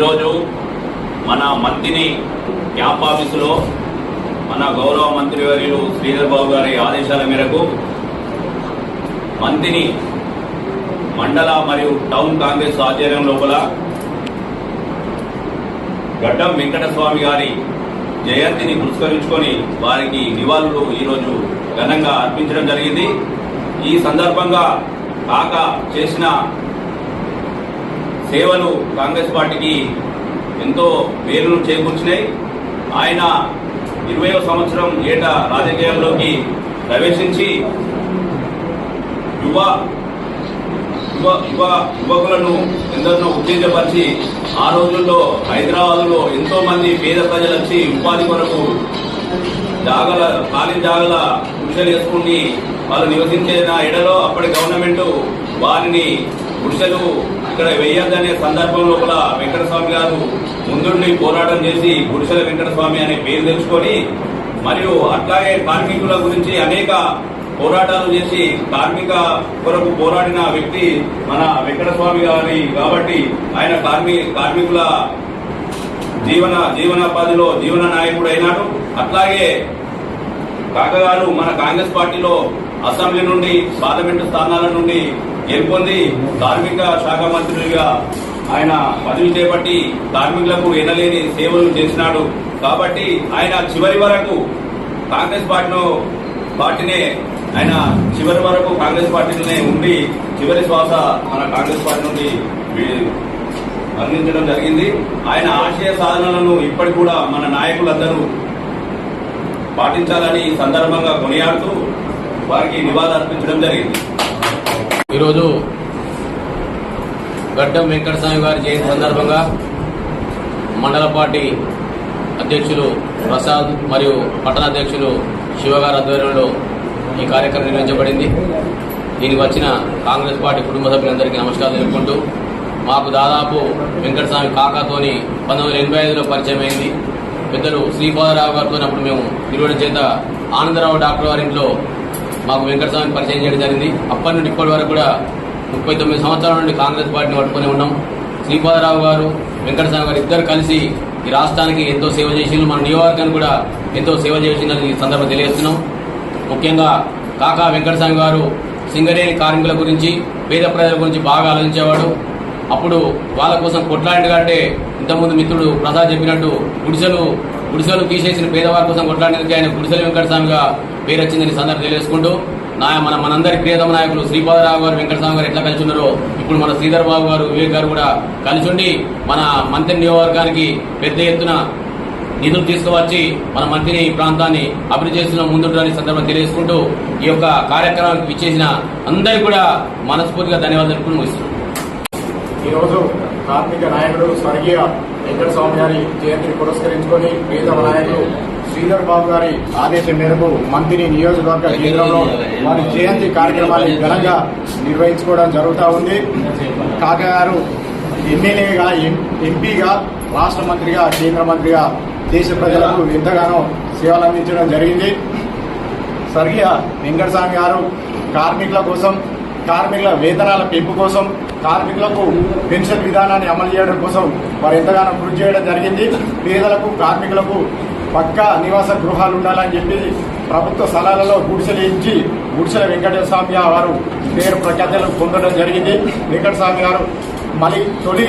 ఈరోజు మన మంత్రిని క్యాంప్ ఆఫీసులో మన గౌరవ మంత్రివర్యులు శ్రీధర్ బాబు గారి ఆదేశాల మేరకు మంత్రిని మండల మరియు టౌన్ కాంగ్రెస్ ఆధ్వర్యం లోపల గడ్డం వెంకటస్వామి గారి జయంతిని పురస్కరించుకొని వారికి నివాళులు ఈరోజు ఘనంగా అర్పించడం జరిగింది. ఈ సందర్భంగా కాక చేసిన సేవలు కాంగ్రెస్ పార్టీకి ఎంతో మేలును చేకూర్చినాయి. ఆయన ఇరవయో సంవత్సరం ఏట రాజకీయాల్లోకి ప్రవేశించి యువ యువ యువ యువకులను ఎందరినో ఉత్తేజపరిచి ఆ రోజుల్లో హైదరాబాద్లో ఎంతో మంది పేద ప్రజలు వచ్చి ఉపాధి కొరకు జాగల ఖాళీ జాగల గుడిసెలు వేసుకుని వాళ్ళు నివసించిన ఎడలో అప్పటి గవర్నమెంట్ వారిని గుడిసెలు ఇక్కడ వేయద్దనే సందర్భం లోపల వెంకటస్వామి గారు ముందుండి పోరాటం చేసి గుడిసెల వెంకటస్వామి అనే పేరు తెచ్చుకొని మరియు అట్లాగే కార్మికుల గురించి అనేక పోరాటాలు చేసి కార్మిక కొరకు పోరాడిన వ్యక్తి మన వెంకటస్వామి గారి కాబట్టి ఆయన కార్మి కార్మికుల జీవన జీవనోపాధిలో జీవన నాయకుడు అయినాడు అట్లాగే కాకగారు మన కాంగ్రెస్ పార్టీలో అసెంబ్లీ నుండి పార్లమెంటు స్థానాల నుండి గెలుపొంది కార్మిక శాఖ మంత్రులుగా ఆయన పదవి చేపట్టి కార్మికులకు ఎనలేని సేవలు చేసినాడు. కాబట్టి ఆయన చివరి వరకు కాంగ్రెస్ పార్టీలో పార్టీనే ఆయన చివరి వరకు కాంగ్రెస్ పార్టీలోనే ఉండి చివరి శ్వాస మన కాంగ్రెస్ పార్టీ నుండి అందించడం జరిగింది. ఆయన ఆశయ సాధనలను ఇప్పటి కూడా మన నాయకులందరూ పాటించాలని ఈ సందర్భంగా కొనియాడుతూ వారికి నివాళులు అర్పించడం జరిగింది. ఈరోజు గడ్డం వెంకటస్వామి గారి జయంతి సందర్భంగా మండల పార్టీ అధ్యక్షులు ప్రసాద్ మరియు పట్టణ అధ్యక్షులు శివగారి ఆధ్వర్యంలో ఈ కార్యక్రమం నిర్వహించబడింది. దీనికి వచ్చిన కాంగ్రెస్ పార్టీ కుటుంబ సభ్యులందరికీ నమస్కారం తెలుపుకుంటూ మాకు దాదాపు వెంకటస్వామి కాకాతోని పంతొమ్మిది వందల ఎనభై ఐదులో పరిచయం అయింది పెద్దలు శ్రీపాదరావు గారితో అప్పుడు మేము నిర్వహణ చేత ఆనందరావు డాక్టర్ గారింట్లో మాకు వెంకటస్వామిని పరిచయం చేయడం జరిగింది. అప్పటి నుండి ఇప్పటి వరకు కూడా ముప్పై తొమ్మిది సంవత్సరాల నుండి కాంగ్రెస్ పార్టీని పట్టుకొని ఉన్నాం. శ్రీపాదరావు గారు వెంకటస్వామి గారు ఇద్దరు కలిసి ఈ రాష్ట్రానికి ఎంతో సేవ చేసిండ్రు. మన నియోజకవర్గానికి కూడా ఎంతో సేవ చేసిందని ఈ సందర్భం తెలియజేస్తున్నాం. ముఖ్యంగా కాకా వెంకటస్వామి గారు సింగరేణి కార్మికుల గురించి పేద ప్రజల గురించి బాగా ఆలోచించేవాడు. అప్పుడు వాళ్ళ కోసం కొట్లాడి కంటే ఇంతకుముందు మిత్రుడు ప్రసాద్ చెప్పినట్టు గుడిసెలు గుడిసెలు తీసేసిన పేదవారి కోసం కొట్లాడేందుకు ఆయన గుడిసెల వెంకటస్వామిగా పేరు వచ్చిందని సందర్భం తెలియజేసుకుంటూ నా మన మనందరి ప్రియతమ నాయకులు శ్రీపాదరావు గారు వెంకటస్వామి గారు ఎట్లా కలిసి ఉన్నారో ఇప్పుడు మన శ్రీధర్ బాబు గారు వివేక్ గారు కూడా కలిసి ఉండి మన మంత్రి నియోజకవర్గానికి పెద్ద ఎత్తున నిధులు తీసుకువచ్చి మన మంత్రిని ఈ ప్రాంతాన్ని అభివృద్ధి చేస్తున్న ముందుంటారని సందర్భం తెలియజేసుకుంటూ ఈ యొక్క కార్యక్రమానికి ఇచ్చేసిన అందరికీ కూడా మనస్ఫూర్తిగా ధన్యవాదాలు తెలుపుకుని ముగిస్తున్నాం. ఈరోజు కార్మిక నాయకుడు స్వర్గీయ వెంకటస్వామి గారి జయంతిని పురస్కరించుకొని ప్రియతమ నాయకులు శ్రీధర్ బాబు గారి ఆదేశం మేరకు మంత్రి నియోజకవర్గ కేంద్రంలో వారి జయంతి కార్యక్రమాన్ని ఘనంగా నిర్వహించుకోవడం జరుగుతూ ఉంది. కాకా గారు ఎమ్మెల్యేగా ఎంపీగా రాష్ట్ర మంత్రిగా కేంద్ర మంత్రిగా దేశ ప్రజలకు ఎంతగానో సేవలు అందించడం జరిగింది. స్వర్గీయ వెంకటస్వామి గారు కార్మికుల కోసం కార్మికుల వేతనాల పెంపు కోసం కార్మికులకు పెన్షన్ విధానాన్ని అమలు చేయడం కోసం వారు ఎంతగానో కృషి చేయడం జరిగింది. పేదలకు కార్మికులకు పక్కా నివాస గృహాలు ఉండాలని చెప్పి ప్రభుత్వ స్థలాలలో గుడిసెలు ఇచ్చి గుడిసెల వెంకటస్వామి వారు పేరు ప్రఖ్యాతలు పొందడం జరిగింది. వెంకటస్వామి గారు మళ్ళీ తొలి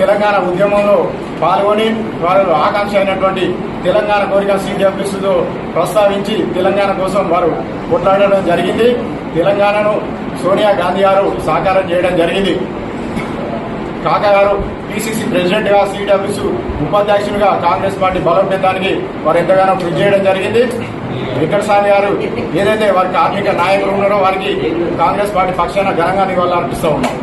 తెలంగాణ ఉద్యమంలో పాల్గొని వారు ఆకాంక్ష అయినటువంటి తెలంగాణ కోరిక సిడిఎఫ్ఎస్తో ప్రస్తావించి తెలంగాణ కోసం వారు కొట్లాడడం జరిగింది. తెలంగాణను సోనియా గాంధీ గారు సాకారం చేయడం జరిగింది. కాకా గారు పిసిసి ప్రెసిడెంట్గా సిడబ్ల్యూస్ ఉపాధ్యక్షులుగా కాంగ్రెస్ పార్టీ బలోపేతానికి వారు ఎంతగానో కృషి చేయడం జరిగింది. వెంకటస్వామి గారు ఏదైతే వారి కార్మిక నాయకులు ఉన్నారో వారికి కాంగ్రెస్ పార్టీ పక్షాన ఘనంగా నివాళులు అర్పిస్తూ ఉన్నాం.